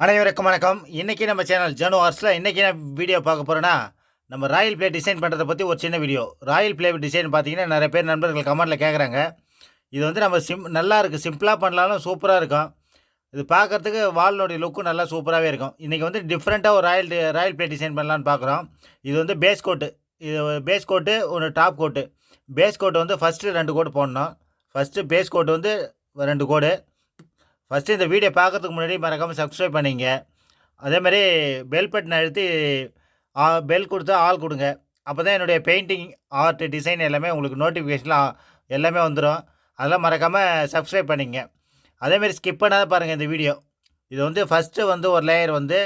அனைவருக்கும் வணக்கம். இன்றைக்கி நம்ம சேனல் ஜனு ஆர்ஸில் இன்றைக்கி என்ன வீடியோ பார்க்க போகிறோன்னா நம்ம ராயல் பிளே டிசைன் பண்ணுறதை பற்றி ஒரு சின்ன வீடியோ ராயல் பிளே டிசைன் பார்த்தீங்கன்னா நிறைய பேர் நண்பர்கள் கமெண்ட்டில் கேட்குறாங்க இது வந்து நம்ம சிம் நல்லா இருக்குது சிம்பிளாக பண்ணலாலும் சூப்பராக இருக்கும். இது பார்க்குறதுக்கு வால்னுடைய லுக்கும் நல்லா சூப்பராகவே இருக்கும். இன்றைக்கி வந்து டிஃப்ரெண்ட்டாக ஒரு ராயல் டி- ராயல் பிளே டிசைன் பண்ணலான்னு பார்க்குறோம். இது வந்து பேஸ் கோட்டு இது பேஸ் கோட்டு ஒரு டாப் கோட்டு பேஸ் கோட்டு வந்து ஃபஸ்ட்டு ரெண்டு கோட்டு போடணும். ஃபஸ்ட்டு பேஸ் கோட்டு வந்து ரெண்டு கோடு ஃபஸ்ட்டு இந்த வீடியோ பார்க்கறதுக்கு முன்னாடி மறக்காமல் சப்ஸ்கிரைப் பண்ணிங்க. அதேமாதிரி பெல் பட்டன் அழுத்தி பெல் கொடுத்தா ஆள் கொடுங்க. அப்போ தான் என்னுடைய பெயிண்டிங் ஆர்ட் டிசைன் எல்லாமே உங்களுக்கு நோட்டிஃபிகேஷனில் எல்லாமே வந்துடும் அதெல்லாம் மறக்காமல் சப்ஸ்கிரைப் பண்ணிங்க. அதேமாரி ஸ்கிப் பண்ணாத பாருங்கள் இந்த வீடியோ இது வந்து ஃபஸ்ட்டு வந்து ஒரு லேயர் வந்து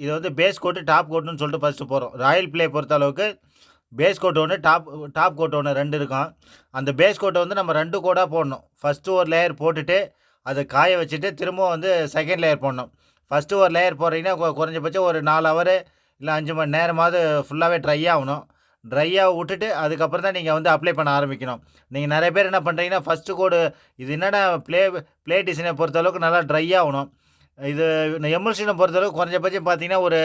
இது வந்து பேஸ் கோட்டு டாப் கோட்டுன்னு சொல்லிட்டு ஃபஸ்ட்டு போகிறோம் ராயல் பிளே பொறுத்த அளவுக்கு பேஸ் கோட் ஒன்று டாப் டாப் கோட் ஒன்று ரெண்டு இருக்கும். அந்த பேஸ் கோட்டை வந்து நம்ம ரெண்டு கோடாக போடணும். ஃபஸ்ட்டு ஒரு லேயர் போட்டுட்டு அதை காய வச்சுட்டு திரும்பவும் வந்து செகண்ட் லேயர் போடணும். ஃபஸ்ட்டு ஒரு லேயர் போடுறீங்கன்னா குறைஞ்சபட்சம் ஒரு நாலு ஹவர் இல்லை அஞ்சு மணி நேரமாவது ஃபுல்லாகவே ட்ரை ஆகணும். ட்ரையாக விட்டுட்டு அதுக்கப்புறம் தான் நீங்கள் வந்து அப்ளை பண்ண ஆரம்பிக்கணும். நீங்கள் நிறைய பேர் என்ன பண்ணுறீங்கன்னா ஃபஸ்ட்டு கோடு இது என்னென்ன ப்ளே ப்ளே டிசைனை பொறுத்தளவுக்கு நல்லா ட்ரை ஆகணும். இது எம்எல்சினை பொறுத்தளவுக்கு குறைஞ்சபட்சம் பார்த்தீங்கன்னா ஒரு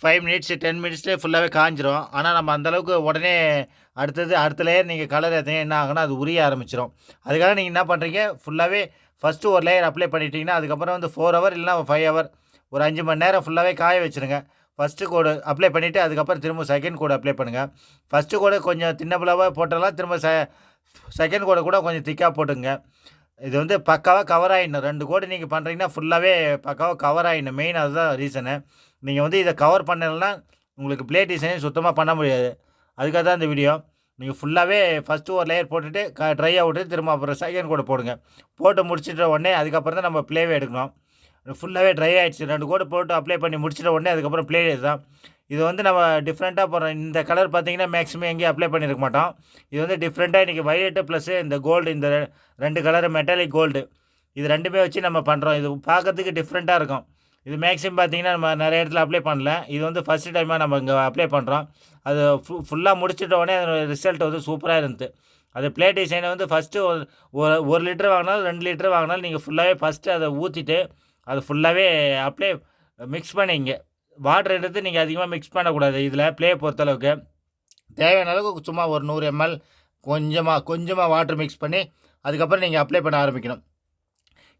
ஃபைவ் மினிட்ஸ் டென் மினிட்ஸ்லேயே ஃபுல்லாகவே காஞ்சிரும். ஆனால் நம்ம அந்தளவுக்கு உடனே அடுத்தது அடுத்த லேயர் நீங்கள் கலர் எத்தனை என்ன ஆகுனா அது உரிய ஆரம்பிச்சிடும் அதுக்காக நீங்கள் என்ன பண்ணுறீங்க ஃபுல்லாகவே ஃபஸ்ட்டு ஒரு லேயர் அப்ளை பண்ணிட்டீங்கன்னா அதுக்கப்புறம் வந்து ஃபோர் ஹவர் இல்லைனா ஃபைவ் ஹவர் ஒரு அஞ்சு மணி நேரம் ஃபுல்லாகவே காய வச்சுருங்க. ஃபஸ்ட்டு கோடு அப்ளை பண்ணிவிட்டு அதுக்கப்புறம் திரும்ப செகண்ட் கோடு அப்ளை பண்ணுங்கள் ஃபஸ்ட்டு கோடு கொஞ்சம் தின்னபுலாவாக போட்டாலாம் திரும்ப செ செகண்ட் கோடை கூட கொஞ்சம் திக்காக போட்டுங்க. இது வந்து பக்காவாக கவர் ஆகிடணும் ரெண்டு கோடு நீங்கள் பண்ணுறீங்கன்னா ஃபுல்லாகவே பக்காவாக கவர் ஆகிடணும் மெயின் அதுதான் ரீசனு நீங்கள் வந்து இதை கவர் பண்ணலைன்னா உங்களுக்கு ப்ளே டிசைனே சுத்தமாக பண்ண முடியாது. அதுக்காக தான் இந்த வீடியோ நீங்கள் ஃபுல்லாகவே ஃபஸ்ட்டு ஒரு லேயர் போட்டுட்டு க ட்ரை விட்டுட்டு திரும்ப அப்புறம் செகண்ட் கோடு போடுங்க. போட்டு முடிச்சிட்ட உடனே அதுக்கப்புறம் தான் நம்ம ப்ளேவே எடுக்கணும். ஃபுல்லாகவே ட்ரை ஆகிடுச்சு ரெண்டு கோடு போட்டு அப்ளை பண்ணி முடிச்சிட்ட உடனே அதுக்கப்புறம் ப்ளே தான். இது வந்து நம்ம டிஃப்ரெண்ட்டாக போடுறோம் இந்த கலர் பார்த்தீங்கன்னா மேக்ஸிமம் எங்கேயும் அப்ளை பண்ணியிருக்க மாட்டோம். இது வந்து டிஃப்ரெண்ட்டாக இன்றைக்கி வயலட்டு ப்ளஸ்ஸு இந்த கோல்டு இந்த ரெண்டு கலர் மெட்டாலிக் கோல்டு இது ரெண்டுமே வச்சு நம்ம பண்ணுறோம் இது பார்க்கறதுக்கு டிஃப்ரெண்ட்டாக இருக்கும். இது மேக்ஸிமம் பார்த்தீங்கன்னா நம்ம நிறைய இடத்துல அப்ளை பண்ணல. இது வந்து ஃபஸ்ட்டு டைமாக நம்ம இங்கே அப்ளை பண்ணுறோம் அது ஃபு ஃபுல்லாக முடிச்சிட்ட உடனே அதோட ரிசல்ட் வந்து சூப்பராக இருந்தது. அது பிளே டிசைனை வந்து ஃபஸ்ட்டு ஒரு ஒரு ஒரு லிட்டர் வாங்கினாலும் ரெண்டு லிட்டர் வாங்கினாலும் நீங்கள் ஃபுல்லாகவே ஃபஸ்ட்டு அதை ஊற்றிட்டு அது ஃபுல்லாகவே அப்ளை மிக்ஸ் பண்ணிங்க. வாட்டர் எடுத்து நீங்கள் அதிகமாக மிக்ஸ் பண்ணக்கூடாது. இதில் ப்ளே பொறுத்தளவுக்கு. தேவையான அளவுக்கு சும்மா ஒரு நூறு எம்எல் கொஞ்சமாக கொஞ்சமாக வாட்டர் மிக்ஸ் பண்ணி அதுக்கப்புறம் நீங்கள் அப்ளை பண்ண ஆரம்பிக்கணும்.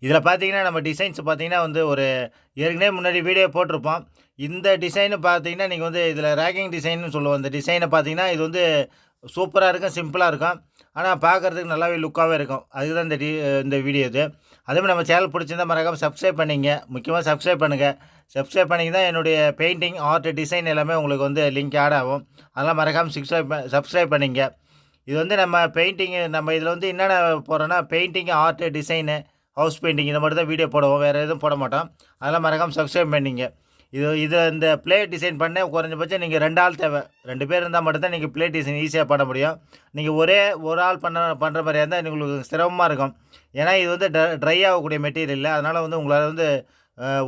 இதில் பார்த்தீங்கன்னா நம்ம டிசைன்ஸ் பார்த்தீங்கன்னா வந்து ஒரு ஏற்கனவே முன்னாடி வீடியோ போட்டிருப்போம். இந்த டிசைனு பார்த்தீங்கன்னா நீங்கள் வந்து இதில் ரேக்கிங் டிசைன்னு சொல்லுவோம். இந்த டிசைனை பார்த்தீங்கன்னா இது வந்து சூப்பராக இருக்கும் சிம்பிளாக இருக்கும். ஆனால் பார்க்குறதுக்கு நல்லாவே லுக்காகவே இருக்கும். அதுக்கு தான் இந்த டி இந்த வீடியோ இது. அதேமாதிரி நம்ம சேனல் பிடிச்சிருந்தா மறக்காமல் சப்ஸ்கிரைப் பண்ணிங்க. முக்கியமாக சப்ஸ்கிரைப் பண்ணுங்கள் சப்ஸ்கிரைப் பண்ணிங்க தான் என்னுடைய பெயிண்டிங் ஆர்ட் டிசைன் எல்லாமே உங்களுக்கு வந்து லிங்க் ஆட் ஆகும். அதெல்லாம் மறக்காமல் சப்ஸ்கிரைப் சப்ஸ்கிரைப் பண்ணிங்க. இது வந்து நம்ம பெயிண்டிங்கு நம்ம இதில் வந்து என்னென்ன போகிறோன்னா painting art design house painting இந்த மட்டும் தான் வீடியோ போடுவோம். வேறு எதுவும் போட மாட்டோம். அதெல்லாம் மறக்காமல் சப்ஸ்கிரைப் பண்ணிங்க. இது இது இந்த ப்ளே டிசைன் பண்ண குறைஞ்சபட்சம் நீங்கள் ரெண்டு ஆள் தேவை. ரெண்டு பேர் இருந்தால் மட்டும்தான் நீங்கள் பிளே டிசைன் ஈஸியாக பண்ண முடியும். நீங்கள் ஒரே ஒரு ஆள் பண்ண பண்ணுற மாதிரியா இருந்தால் உங்களுக்கு சிரமமாக இருக்கும். ஏன்னா இது வந்து ட்ரை ஆகக்கூடிய மெட்டீரியல் இல்லை. அதனால் வந்து உங்களால் வந்து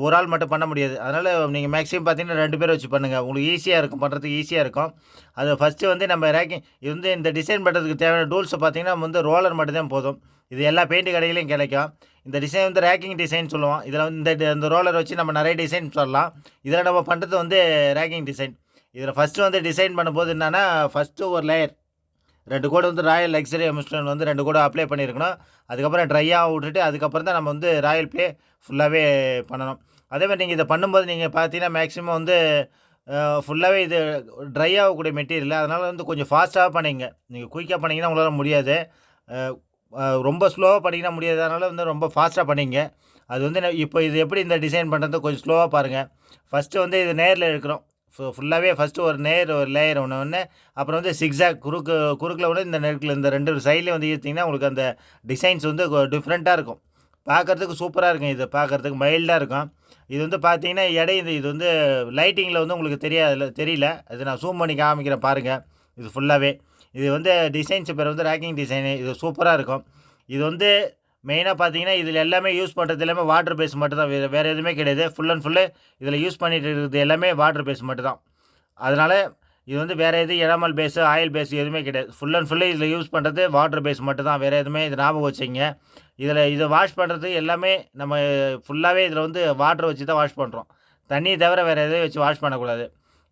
ஒரு ஆள் மட்டும் பண்ண முடியாது. அதனால் நீங்கள் மேக்ஸிமம் பார்த்தீங்கன்னா ரெண்டு பேர் வச்சு பண்ணுங்கள் உங்களுக்கு ஈஸியாக இருக்கும். பண்ணுறதுக்கு ஈஸியாக இருக்கும். அது ஃபஸ்ட்டு வந்து நம்ம ரேக்கிங் இது வந்து இந்த டிசைன் பண்ணுறதுக்கு தேவையான டூல்ஸை பார்த்தீங்கன்னா நம்ம வந்து ரோலர் மட்டும்தான் போதும். இது எல்லா பெயிண்ட் கடையிலையும் கிடைக்கும். இந்த டிசைன் வந்து ரேக்கிங் டிசைன் சொல்லுவோம். இதில் வந்து இந்த இந்த ரோலர் வச்சு நம்ம நிறைய டிசைன் சொல்லலாம் இதில் நம்ம பண்ணுறது வந்து ரேக்கிங் டிசைன் இதில் ஃபஸ்ட்டு வந்து டிசைன் பண்ணும்போது என்னென்னா ஃபஸ்ட்டு ஒரு லேயர் ரெண்டு கோடு வந்து ராயல் லக்ஸரி எமிஸ்டன் வந்து ரெண்டு கோடு அப்ளை பண்ணியிருக்கணும் அதுக்கப்புறம் ட்ரையாக விட்டுட்டு அதுக்கப்புறம் தான் நம்ம வந்து ராயல் ப்ளே ஃபுல்லாகவே பண்ணணும். அதேமாதிரி நீங்கள் இதை பண்ணும்போது நீங்கள் பார்த்தீங்கன்னா மேக்ஸிமம் வந்து ஃபுல்லாகவே இது ட்ரை ஆகக்கூடிய மெட்டீரியல் அதனால் வந்து கொஞ்சம் ஃபாஸ்ட்டாக பண்ணிங்க. நீங்கள் குயிக்காக பண்ணிங்கன்னா உங்களால் முடியாது. ரொம்ப ஸ்லோவாக பண்ணிங்கன்னா முடியாது அதனால் வந்து ரொம்ப ஃபாஸ்ட்டாக பண்ணிங்க அது வந்து நான் இப்போ இது எப்படி இந்த டிசைன் பண்ணுறது கொஞ்சம் ஸ்லோவாக பாருங்கள் ஃபஸ்ட்டு வந்து இது நேரில் எடுக்கிறோம் ஃபுல்லாகவே ஃபஸ்ட்டு ஒரு நேர் ஒரு லேயர் ஒன்று ஒன்று அப்புறம் வந்து சிக்ஸாக் குறுக்கு குறுக்கில் வந்து இந்த நெருக்கில் இந்த ரெண்டு சைட்லேயும் வந்து ஈர்த்திங்கன்னா உங்களுக்கு அந்த டிசைன்ஸ் வந்து டிஃப்ரெண்ட்டாக இருக்கும். பார்க்குறதுக்கு சூப்பராக இருக்கும் இது. பார்க்குறதுக்கு மைல்டாக இருக்கும். இது வந்து பார்த்தீங்கன்னா எடை இது இது வந்து லைட்டிங்கில் வந்து உங்களுக்கு தெரியாது தெரியல. அது நான் ஜூம் பண்ணி காமிக்கிறேன் பாருங்கள் இது ஃபுல்லாகவே இது வந்து டிசைன்ஸ் பேர் வந்து ரேக்கிங் டிசைனு இது சூப்பராக இருக்கும். இது வந்து மெயினாக பார்த்தீங்கன்னா இதில் எல்லாமே யூஸ் பண்ணுறது எல்லாமே வாட்டர் பேஸ் மட்டும் தான் வேறு வேறு எதுவுமே கிடையாது. ஃபுல் அண்ட் ஃபுல்லு இதில் யூஸ் பண்ணிகிட்டு இருக்கிறது எல்லாமே வாட்டர் பேஸ் மட்டும் தான் அதனால் இது வந்து வேறு எது எடாமல் பேஸு ஆயில் பேஸ் எதுவுமே கிடையாது. ஃபுல் அண்ட் ஃபுல்லு இதில் யூஸ் பண்ணுறது வாட்டர் பேஸ் மட்டும் தான் வேறு எதுவுமே இது ஞாபகம் வச்சுங்க. இதில் இதை வாஷ் பண்ணுறது எல்லாமே நம்ம ஃபுல்லாகவே இதில் வந்து வாட்டர் வச்சு தான் வாஷ் பண்ணுறோம் தண்ணியை தவிர வேறு எதையும் வச்சு வாஷ் பண்ணக்கூடாது.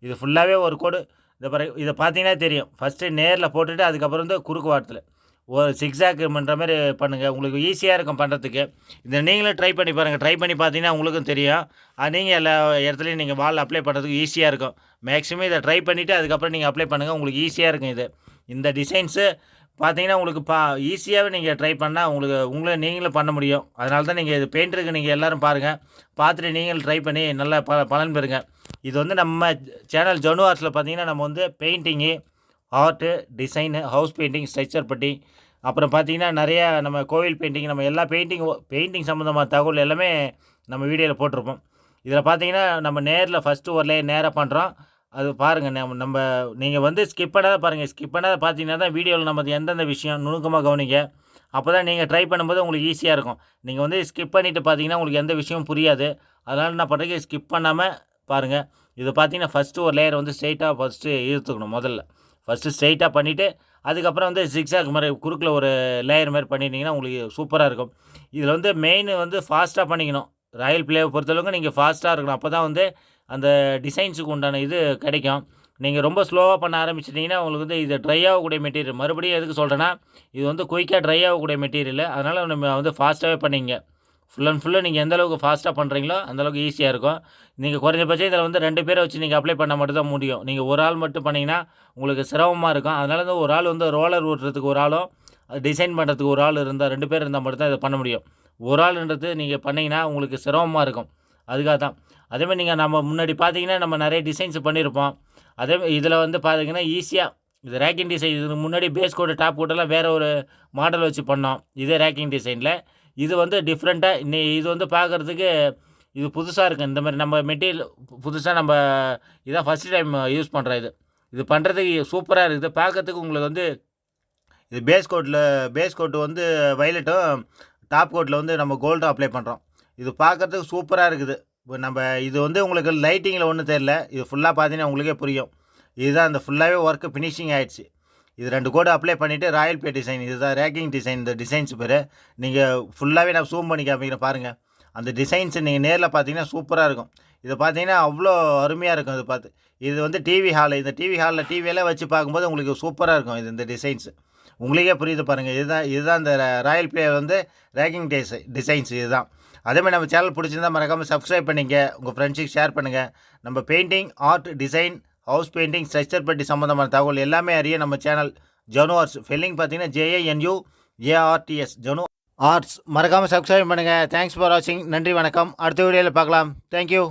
இது ஃபுல்லாகவே ஒரு கோடு இதை பிறகு இதை பார்த்தீங்கன்னா தெரியும். ஃபஸ்ட்டு நேரில் போட்டுட்டு அதுக்கப்புறம் வந்து குறுக்கு வாரத்தில். ஒரு சிக்ஸாக் பண்ணுற மாதிரி பண்ணுங்கள் உங்களுக்கு ஈஸியாக இருக்கும் பண்ணுறதுக்கு இதை நீங்களும் ட்ரை பண்ணி பாருங்கள் ட்ரை பண்ணி பார்த்தீங்கன்னா உங்களுக்கும் தெரியும். அது நீங்கள் எல்லா இடத்துலையும் நீங்கள் வால் அப்ளை பண்ணுறதுக்கு ஈஸியாக இருக்கும். மேக்ஸிமம் இதை ட்ரை பண்ணிவிட்டு அதுக்கப்புறம் நீங்கள் அப்ளை பண்ணுங்கள் உங்களுக்கு ஈஸியாக இருக்கும் இது. இந்த டிசைன்ஸு பார்த்தீங்கன்னா உங்களுக்கு பா ஈஸியாகவே நீங்கள் ட்ரை பண்ணால் உங்களுக்கு உங்களை நீங்களும் பண்ண முடியும். அதனால தான் நீங்கள் இது பெயிண்டருக்கு நீங்கள் எல்லோரும் பாருங்கள் பார்த்துட்டு நீங்களும் ட்ரை பண்ணி நல்லா ப பலன் பெறுங்க. இது வந்து நம்ம சேனல் ஜனு ஆர்ட்ஸில் பார்த்தீங்கன்னா நம்ம வந்து painting art design house painting structure putty அப்புறம் பார்த்தீங்கன்னா நிறையா நம்ம கோவில் பெயிண்டிங் நம்ம எல்லா பெயிண்டிங் பெயிண்டிங் சம்மந்தமான தகவல் எல்லாமே நம்ம வீடியோவில் போட்டிருப்போம். இதில் பார்த்தீங்கன்னா நம்ம நேரில் ஃபஸ்ட்டு ஒரு லேயர் நேராக பண்ணுறோம். அது பாருங்கள் நம்ம நம்ம நீங்கள் வந்து ஸ்கிப் பண்ணாத பாருங்கள் ஸ்கிப் பண்ணாத பார்த்தீங்கன்னா தான் வீடியோவில் நம்ம எந்தெந்த விஷயம் நுணுக்கமாக கவனிங்க. அப்போ தான் நீங்கள் ட்ரை பண்ணும்போது உங்களுக்கு ஈஸியாக இருக்கும். நீங்கள் வந்து ஸ்கிப் பண்ணிவிட்டு பார்த்தீங்கன்னா உங்களுக்கு எந்த விஷயமும் புரியாது. அதனால் என்ன பண்ணுறீங்க ஸ்கிப் பண்ணாமல் பாருங்கள் இது பார்த்தீங்கன்னா ஃபஸ்ட்டு ஒரு லேயர் வந்து ஸ்ட்ரைட்டாக ஃபஸ்ட்டு இழுத்துக்கணும் முதல்ல. ஃபஸ்ட்டு ஸ்ட்ரைட்டாக பண்ணிவிட்டு அதுக்கப்புறம் வந்து சிக்ஸாக் மாதிரி குறுக்கில் ஒரு லேயர் மாதிரி பண்ணிட்டீங்கன்னா உங்களுக்கு சூப்பராக இருக்கும். இதில் வந்து மெயின் வந்து ஃபாஸ்ட்டாக பண்ணிக்கணும். ராயல் பிளேவை பொறுத்தளவுக்கு நீங்கள் ஃபாஸ்ட்டாக இருக்கணும். அப்போ தான் வந்து அந்த டிசைன்ஸுக்கு உண்டான இது கிடைக்கும். நீங்கள் ரொம்ப ஸ்லோவாக பண்ண ஆரம்பிச்சிட்டிங்கன்னா உங்களுக்கு வந்து இது ட்ரை ஆகக்கூடிய மெட்டீரியல் மறுபடியும் எதுக்கு சொல்கிறேன்னா இது வந்து குயிக்காக ட்ரை ஆகக்கூடிய மெட்டீரியல் அதனால் நம்ம வந்து ஃபாஸ்ட்டாகவே பண்ணிங்க ஃபுல் அண்ட் ஃபுல்லாக நீங்கள் எந்த அளவுக்கு ஃபாஸ்ட்டாக பண்ணுறீங்களோ அந்தளவுக்கு ஈஸியாக இருக்கும். நீங்கள் குறைஞ்சபட்சம் இதில் வந்து ரெண்டு பேரை வச்சு நீங்கள் அப்ளை பண்ணால் மட்டும் தான் முடியும். நீங்கள் ஒரு ஆள் மட்டும் பண்ணிங்கன்னா உங்களுக்கு சிரமமாக இருக்கும். அதனால வந்து ஒரு ஆள் வந்து ரோலர் ஓட்டுறதுக்கு ஒரு ஆளும் டிசைன் பண்ணுறதுக்கு ஒரு ஆள் இருந்தால் ரெண்டு பேர் இருந்தால் மட்டும் தான் இதை பண்ண முடியும். ஒரு ஆள்ன்றது நீங்கள் பண்ணிங்கன்னா உங்களுக்கு சிரமமாக இருக்கும். அதுக்காக தான். அதேமாதிரி நீங்கள் நம்ம முன்னாடி பார்த்தீங்கன்னா நம்ம நிறைய டிசைன்ஸ் பண்ணியிருப்போம் அதே இதில் வந்து பார்த்தீங்கன்னா ஈஸியாக இது ரேக்கிங் டிசைன் இதுக்கு முன்னாடி பேஸ் கோடு டாப் கோட்டெல்லாம் வேறு ஒரு மாடல் வச்சு பண்ணோம். இதே ரேக்கிங் டிசைனில் இது வந்து டிஃப்ரெண்ட்டாக இன்னி இது வந்து பார்க்குறதுக்கு இது புதுசாக இருக்குது இந்த மாதிரி நம்ம மெட்டீரியல் புதுசாக நம்ம இதான் ஃபஸ்ட் டைம் யூஸ் பண்ணுறோம் இது. இது பண்ணுறதுக்கு சூப்பராக இருக்குது. பார்க்கறதுக்கு உங்களுக்கு வந்து இது பேஸ் கோட்டில் பேஸ் கோட்டு வந்து வைலட்டும் டாப் கோட்டில் வந்து நம்ம கோல்டும் அப்ளை பண்ணுறோம் இது பார்க்குறதுக்கு சூப்பராக இருக்குது. இப்போ நம்ம இது வந்து உங்களுக்கு லைட்டிங்கில் ஒன்றும் தெரில இது ஃபுல்லாக பார்த்தீங்கன்னா உங்களுக்கே புரியும். இதுதான் இந்த ஃபுல்லாகவே ஒர்க்கு ஃபினிஷிங் ஆகிடுச்சு இது ரெண்டு கோடு அப்ளை பண்ணிவிட்டு ராயல் பே டிசைன் இதுதான் ரேக்கிங் டிசைன் இந்த டிசைன்ஸ் பேர். நீங்கள் ஃபுல்லாகவே நான் சூம் பண்ணி காமிக்கிறேன் பாருங்கள் அந்த டிசைன்ஸ் நீங்கள் நேரில் பார்த்தீங்கன்னா சூப்பராக இருக்கும். இதை பார்த்தீங்கன்னா அவ்வளோ அருமையாக இருக்கும் இது பார்த்து. இது வந்து டிவி ஹால் இந்த டிவி ஹாலில் டிவியெல்லாம் வச்சு பார்க்கும்போது உங்களுக்கு சூப்பராக இருக்கும் இது இந்த டிசைன்ஸ் உங்களுக்கே புரியுது பாருங்கள் இதுதான் இதுதான் இந்த ராயல் பிளே வந்து ரேக்கிங் டிசை டிசைன்ஸ் இதுதான். அதேமாதிரி நம்ம சேனல் பிடிச்சிருந்தா மறக்காமல் சப்ஸ்கிரைப் பண்ணிங்க உங்கள் ஃப்ரெண்ட்ஸுக்கு ஷேர் பண்ணுங்கள் நம்ம painting art design house painting structure சம்மந்தமான தகவல் எல்லாமே அறிய நம்ம சேனல் ஜனு ஆர்ட்ஸ் ஃபெல்லிங் பார்த்தீங்கன்னா J A N U A R T S Janu arts மறக்காமல் சப்ஸ்கிரைப் பண்ணுங்கள் தேங்க்ஸ் ஃபார் வாட்சிங் நன்றி வணக்கம். அடுத்த வீடியோவில் பார்க்கலாம். தேங்க்யூ